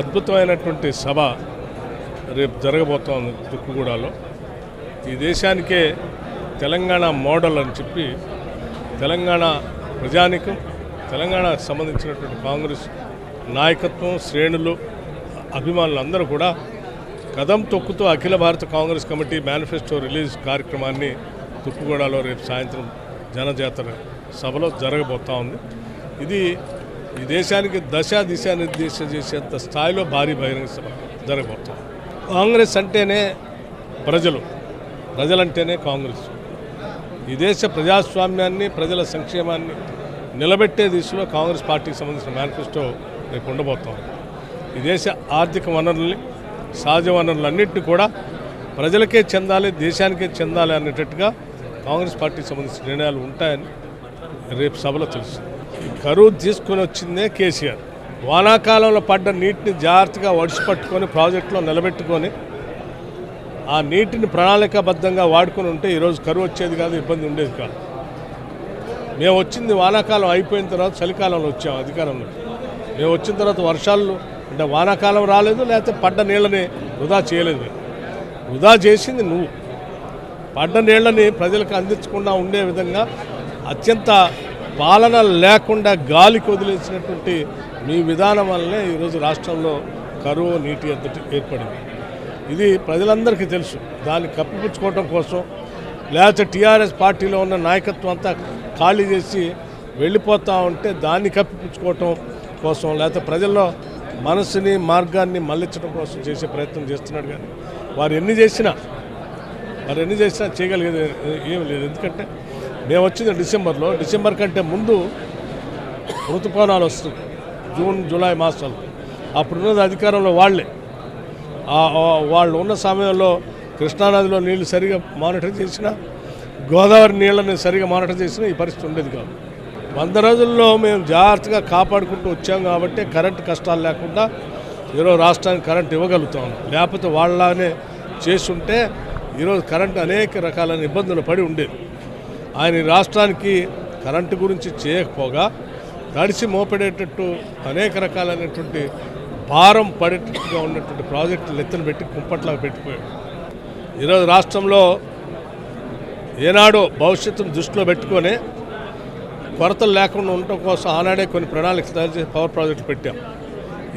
అద్భుతమైనటువంటి సభ రేపు జరగబోతోంది తుక్కుగూడలో. ఈ దేశానికే తెలంగాణ మోడల్ అని చెప్పి తెలంగాణ ప్రజానికం తెలంగాణకు సంబంధించినటువంటి కాంగ్రెస్ నాయకత్వం శ్రేణులు అభిమానులు అందరూ కూడా కదం తొక్కుతూ అఖిల భారత కాంగ్రెస్ కమిటీ మేనిఫెస్టో రిలీజ్ కార్యక్రమాన్ని తుక్కుగూడలో రేపు సాయంత్రం జనజాతర సభలో జరగబోతా ఉంది. ఇది ఈ దేశానికి దశ దిశానిర్దేశం చేసేంత స్థాయిలో భారీ బహిరంగ సభ జరగబోతుంది. కాంగ్రెస్ అంటేనే ప్రజలు ప్రజలంటేనే కాంగ్రెస్. ఈ దేశ ప్రజాస్వామ్యాన్ని ప్రజల సంక్షేమాన్ని నిలబెట్టే దిశలో కాంగ్రెస్ పార్టీకి సంబంధించిన మేనిఫెస్టో రేపు ఉండబోతాం ఈ దేశ ఆర్థిక వనరుల్ని సహజ వనరులన్నింటినీ కూడా ప్రజలకే చెందాలి దేశానికే చెందాలి అనేటట్టుగా కాంగ్రెస్ పార్టీకి సంబంధించిన నిర్ణయాలు ఉంటాయని రేపు సభలో తెలుస్తుంది. కరువు తీసుకొని వచ్చిందే కేసీఆర్. వానాకాలంలో పడ్డ నీటిని జాగ్రత్తగా ఒడిసి పట్టుకొని ప్రాజెక్టులో నిలబెట్టుకొని ఆ నీటిని ప్రణాళికాబద్ధంగా వాడుకొని ఉంటే ఈరోజు కరువు వచ్చేది కాదు ఇబ్బంది ఉండేది కాదు. మేము వచ్చింది వానాకాలం అయిపోయిన తర్వాత చలికాలంలో వచ్చాం అధికారంలో. మేము వచ్చిన తర్వాత వర్షాలు అంటే వానాకాలం రాలేదు లేకపోతే పడ్డ నీళ్ళని వృధా చేయలేదు. వృధా చేసింది నువ్వు. పడ్డ నీళ్ళని ప్రజలకు అందించకుండా ఉండే విధంగా అత్యంత పాలన లేకుండా గాలికి వదిలేసినటువంటి మీ విధానం వల్లనే ఈరోజు రాష్ట్రంలో కరువు నీటి ఎద్దటి ఏర్పడింది. ఇది ప్రజలందరికీ తెలుసు. దాన్ని కప్పిపుచ్చుకోవటం కోసం లేకపోతే టీఆర్ఎస్ పార్టీలో ఉన్న నాయకత్వం అంతా ఖాళీ చేసి వెళ్ళిపోతూ ఉంటే దాన్ని కప్పిపుచ్చుకోవటం కోసం లేకపోతే ప్రజల్లో మనసుని మార్గాన్ని మళ్ళించడం కోసం చేసే ప్రయత్నం చేస్తున్నాడు కానీ వారు ఎన్ని చేసినా వారు ఎన్ని చేసినా చేయగలిగేది ఏం లేదు. ఎందుకంటే మేము వచ్చింది డిసెంబర్లో. డిసెంబర్ కంటే ముందు ఋతుపవనాలు వస్తుంది జూన్ జూలై మాసాలు. అప్పుడున్నది అధికారంలో వాళ్ళే. వాళ్ళు ఉన్న సమయంలో కృష్ణానదిలో నీళ్ళు సరిగా మానిటర్ చేసినా గోదావరి నీళ్ళని సరిగా మానిటర్ చేసినా ఈ పరిస్థితి ఉండేది కాదు. వంద రోజుల్లో మేము జాగ్రత్తగా కాపాడుకుంటూ వచ్చాం కాబట్టి కరెంటు కష్టాలు లేకుండా ఈరోజు రాష్ట్రానికి కరెంట్ ఇవ్వగలుగుతాం. లేకపోతే వాళ్ళనే చేస్తుంటే ఈరోజు కరెంటు అనేక రకాలైన ఇబ్బందులు పడి ఉండేది. ఆయన రాష్ట్రానికి కరెంటు గురించి చేయకపోగా తడిసి మోపెడేటట్టు అనేక రకాలైనటువంటి భారం పడేటట్టుగా ఉన్నటువంటి ప్రాజెక్టులు ఎత్తున పెట్టి కుంపట్లాగా పెట్టిపోయాడు. ఈరోజు రాష్ట్రంలో ఏనాడో భవిష్యత్తును దృష్టిలో పెట్టుకొని కొరతలు లేకుండా ఉండటం కోసం ఆనాడే కొన్ని ప్రణాళికలు తయారు చేసి పవర్ ప్రాజెక్టులు పెట్టాం.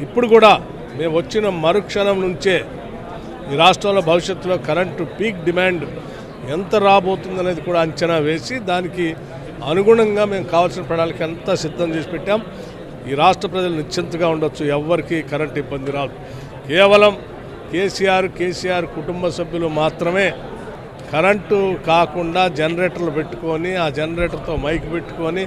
ఇప్పుడు కూడా మేము వచ్చిన మరుక్షణం నుంచే ఈ రాష్ట్రంలో భవిష్యత్తులో కరెంటు పీక్ డిమాండ్ ఎంత రాబోతుందనేది కూడా అంచనా వేసి దానికి అనుగుణంగా మేము కావాల్సిన ప్రణాళిక అంతా సిద్ధం చేసి పెట్టాం. ఈ రాష్ట్ర ప్రజలు నిశ్చింతగా ఉండొచ్చు. ఎవ్వరికీ కరెంట్ ఇబ్బంది రాదు. కేవలం కేసీఆర్ కేసీఆర్ కుటుంబ సభ్యులు మాత్రమే కరెంటు కాకుండా జనరేటర్లు పెట్టుకొని ఆ జనరేటర్తో మైక్ పెట్టుకొని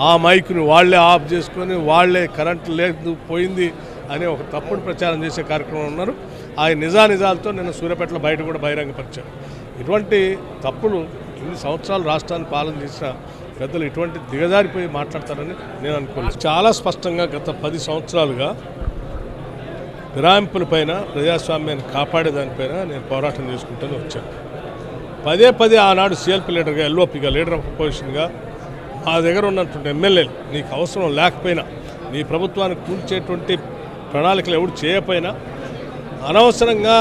ఆ మైక్ని వాళ్ళే ఆఫ్ చేసుకొని వాళ్ళే కరెంటు లేదు పోయింది అని ఒక తప్పుడు ప్రచారం చేసే కార్యక్రమం ఉన్నారు. ఆ నిజా నిజాలతో నేను సూర్యాపేటలో బయట కూడా బహిరంగపరిచాను ఇటువంటి తప్పులు ఇన్ని సంవత్సరాలు రాష్ట్రాన్ని పాలన చేసిన పెద్దలు ఇటువంటి దిగజారిపోయి మాట్లాడతారని నేను అనుకున్నాను చాలా స్పష్టంగా గత పది సంవత్సరాలుగా ఫిరాయింపులపైన ప్రజాస్వామ్యాన్ని కాపాడేదానిపైన నేను పోరాటం చేసుకుంటూనే వచ్చాను. పదే పదే ఆనాడు సిఎల్పి లీడర్గా ఎల్ఓపిగా లీడర్ ఆఫ్ అపోజిషన్గా మా దగ్గర ఉన్నటువంటి ఎమ్మెల్యేలు నీకు అవసరం లేకపోయినా నీ ప్రభుత్వానికి కూల్చేటువంటి ప్రణాళికలు ఎవరు చేయకపోయినా అనవసరంగా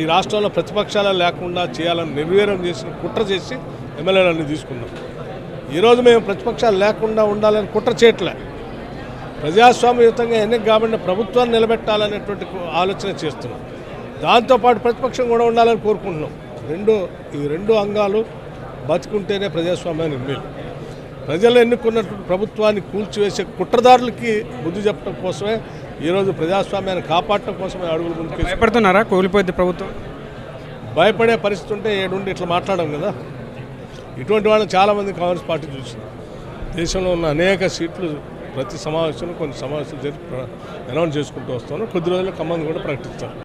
ఈ రాష్ట్రంలో ప్రతిపక్షాలు లేకుండా చేయాలని నిర్వీర్యం చేసిన కుట్ర చేసి ఎమ్మెల్యేలన్నీ తీసుకున్నాం. ఈరోజు మేము ప్రతిపక్షాలు లేకుండా ఉండాలని కుట్ర చేయట్లే. ప్రజాస్వామ్యయుతంగా ఎన్నిక కాబట్టి ప్రభుత్వాన్ని నిలబెట్టాలనేటువంటి ఆలోచన చేస్తున్నాం. దాంతోపాటు ప్రతిపక్షం కూడా ఉండాలని కోరుకుంటున్నాం. రెండు ఈ రెండు అంగాలు బతుకుంటేనే ప్రజాస్వామ్యానికి మేలు. ప్రజలు ఎన్నుకున్నటువంటి ప్రభుత్వాన్ని కూల్చివేసే కుట్రదారులకి బుద్ధి చెప్పడం కోసమే ఈరోజు ప్రజాస్వామ్యాన్ని కాపాడటం కోసమే అడుగులు ముందుకు భయపడుతున్నారా? కోల్పోయింది ప్రభుత్వం. భయపడే పరిస్థితి ఉంటే ఏడుండి ఇట్లా మాట్లాడడం కదా. ఇటువంటి వాళ్ళని చాలామంది కాంగ్రెస్ పార్టీ చూసింది. దేశంలో ఉన్న అనేక సీట్లు ప్రతి సమావేశంలో కొన్ని సమావేశాలు జరిపి అనౌన్స్ చేసుకుంటూ వస్తాను. కొద్ది రోజుల్లో ఖమ్మం కూడా ప్రకటిస్తారు.